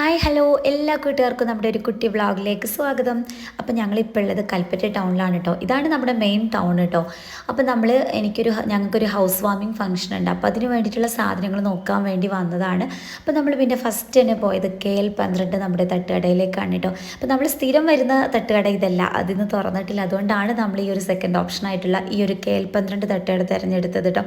Hi hello എല്ലാ കൂട്ടുകാർക്കും നമ്മുടെ ഒരു കുട്ടി വ്ളോഗിലേക്ക് സ്വാഗതം. അപ്പോൾ ഞങ്ങളിപ്പോൾ ഉള്ളത് കൽപ്പറ്റ ടൗണിലാണ് കേട്ടോ ഇതാണ് നമ്മുടെ മെയിൻ ടൗൺ കേട്ടോ അപ്പോൾ നമ്മൾ എനിക്കൊരു ഞങ്ങൾക്കൊരു ഹൗസ് വാമിംഗ് ഫംഗ്ഷൻ ഉണ്ട്. അപ്പോൾ അതിന് വേണ്ടിയിട്ടുള്ള സാധനങ്ങൾ നോക്കാൻ വേണ്ടി വന്നതാണ്. അപ്പോൾ നമ്മൾ പിന്നെ ഫസ്റ്റ് തന്നെ പോയത് കെ എൽ പന്ത്രണ്ട് നമ്മുടെ തട്ടുകടയിലേക്കാണ് കേട്ടോ അപ്പോൾ നമ്മൾ സ്ഥിരം വരുന്ന തട്ടുകട ഇതല്ല. അതിന്ന് തുറന്നിട്ടില്ല. അതുകൊണ്ടാണ് നമ്മൾ ഈ ഒരു സെക്കൻഡ് ഓപ്ഷൻ ആയിട്ടുള്ള ഈ ഒരു കെ എൽ പന്ത്രണ്ട് തട്ടുകട തിരഞ്ഞെടുത്തത് കേട്ടോ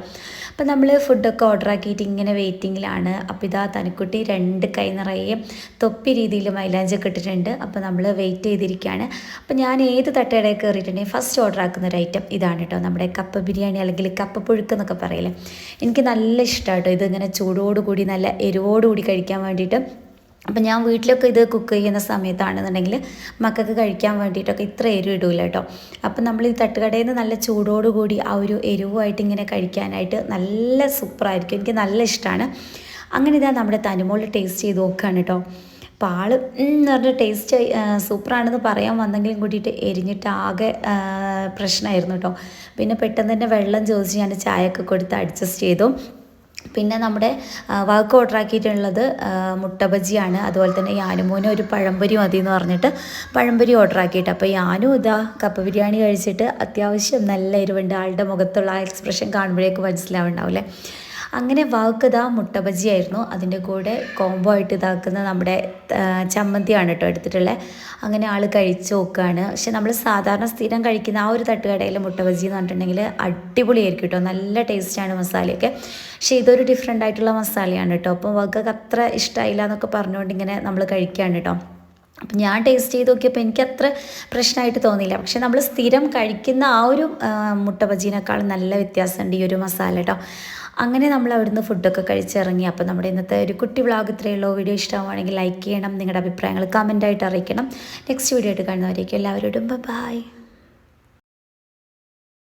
അപ്പോൾ നമ്മൾ ഫുഡൊക്കെ ഓർഡർ ആക്കിയിട്ട് ഇങ്ങനെ വെയിറ്റിങ്ങിലാണ് അപ്പോൾ ഇതാ തനിക്കുട്ടി രണ്ട് കൈ നിറയെ തൊപ്പി രീതിയിൽ മൈലാഞ്ചൊക്കെ ഇട്ടിട്ടുണ്ട്. അപ്പോൾ നമ്മൾ വെയിറ്റ് ചെയ്തിരിക്കുകയാണ്. അപ്പോൾ ഞാൻ ഏത് തട്ടയുടെ കയറിയിട്ടുണ്ടെങ്കിൽ ഫസ്റ്റ് ഓർഡർ ആക്കുന്ന ഒരു ഐറ്റം ഇതാണ് കേട്ടോ നമ്മുടെ കപ്പ ബിരിയാണി അല്ലെങ്കിൽ കപ്പ പുഴുക്ക് എന്നൊക്കെ പറയില്ലേ എനിക്ക് നല്ല ഇഷ്ടമാണ് കേട്ടോ ഇതിങ്ങനെ ചൂടോടുകൂടി നല്ല എരിവോടുകൂടി കഴിക്കാൻ വേണ്ടിയിട്ട്. അപ്പം ഞാൻ വീട്ടിലൊക്കെ ഇത് കുക്ക് ചെയ്യുന്ന സമയത്താണെന്നുണ്ടെങ്കിൽ മക്കൾക്ക് കഴിക്കാൻ വേണ്ടിയിട്ടൊക്കെ ഇത്ര എരിവ് ഇടൂല കേട്ടോ അപ്പം നമ്മൾ ഈ തട്ടുകടയിൽ നിന്ന് നല്ല ചൂടോടുകൂടി ആ ഒരു എരിവുമായിട്ട് ഇങ്ങനെ കഴിക്കാനായിട്ട് നല്ല സൂപ്പറായിരിക്കും എനിക്ക് നല്ല ഇഷ്ടമാണ് അങ്ങനെ ഇതാ നമ്മുടെ തനിമോൾ ടേസ്റ്റ് ചെയ്ത് നോക്കുകയാണ് കേട്ടോ അപ്പോൾ ആൾ എന്ന് പറഞ്ഞ ടേസ്റ്റ് സൂപ്പറാണെന്ന് പറയാൻ വന്നെങ്കിലും കൂടിയിട്ട് എരിഞ്ഞിട്ട് ആകെ പ്രശ്നമായിരുന്നു കേട്ടോ പിന്നെ പെട്ടെന്ന് തന്നെ വെള്ളം ചോദിച്ച് ഞാൻ ചായയൊക്കെ കൊടുത്ത് അഡ്ജസ്റ്റ് ചെയ്തു. പിന്നെ നമ്മുടെ വർക്ക് ഓർഡർ ആക്കിയിട്ടുള്ളത് മുട്ട ബജിയാണ് അതുപോലെ തന്നെ യാനുമോനും ഒരു പഴംപൊരി മതി എന്ന് പറഞ്ഞിട്ട് പഴംപൊരി ഓർഡർ ആക്കിയിട്ട്. അപ്പോൾ യാനും ഇതാ കപ്പ ബിരിയാണി കഴിച്ചിട്ട് അത്യാവശ്യം നല്ല എരിവുണ്ട്. ആളുടെ മുഖത്തുള്ള ആ എക്സ്പ്രഷൻ കാണുമ്പോഴേക്ക് മനസ്സിലാവുണ്ടാവില്ലേ അങ്ങനെ വാക്കത മുട്ട ബജിയായിരുന്നു അതിന്റെ കൂടെ കോംബോ ആയിട്ട് ഇതാക്കുന്ന നമ്മുടെ ചമ്മന്തിയാണ് കേട്ടോ എടുത്തിട്ടുള്ളത്. അങ്ങനെ ആൾ കഴിച്ച് നോക്കുകയാണ് പക്ഷെ നമ്മൾ സാധാരണ സ്ഥിരം കഴിക്കുന്ന ആ ഒരു തട്ടുകടയിലെ മുട്ട ബജി എന്ന് പറഞ്ഞിട്ടുണ്ടെങ്കിൽ അടിപൊളിയായിരിക്കും കേട്ടോ. നല്ല ടേസ്റ്റാണ് മസാലയൊക്കെ. പക്ഷേ ഇതൊരു ഡിഫറെന്റ് ആയിട്ടുള്ള മസാലയാണ് കേട്ടോ. അപ്പോൾ വക്കൊക്കെ അത്ര ഇഷ്ടമായില്ല എന്നൊക്കെ പറഞ്ഞുകൊണ്ട് ഇങ്ങനെ നമ്മൾ കഴിക്കുകയാണ് കേട്ടോ. അപ്പം ഞാൻ ടേസ്റ്റ് ചെയ്ത് നോക്കിയപ്പോൾ അത്ര പ്രശ്നമായിട്ട് തോന്നിയില്ല. പക്ഷെ നമ്മൾ സ്ഥിരം കഴിക്കുന്ന ആ ഒരു മുട്ട ബജീനേക്കാളും നല്ല വ്യത്യാസമുണ്ട് ഈ ഒരു മസാല കേട്ടോ അങ്ങനെ നമ്മൾ അവിടുന്ന് ഫുഡൊക്കെ കഴിച്ചിറങ്ങി. അപ്പോൾ നമ്മുടെ ഇന്നത്തെ ഒരു കുട്ടി വ്ളോഗ് ഇത്രയേ ഉള്ളൂ. വീഡിയോ ഇഷ്ടമാണെങ്കിൽ ലൈക്ക് ചെയ്യണം. നിങ്ങളുടെ അഭിപ്രായങ്ങൾ കമന്റായിട്ട് അറിയിക്കണം. നെക്സ്റ്റ് വീഡിയോ ആയിട്ട് കാണുന്നവരേക്കും എല്ലാവരോടും ബൈ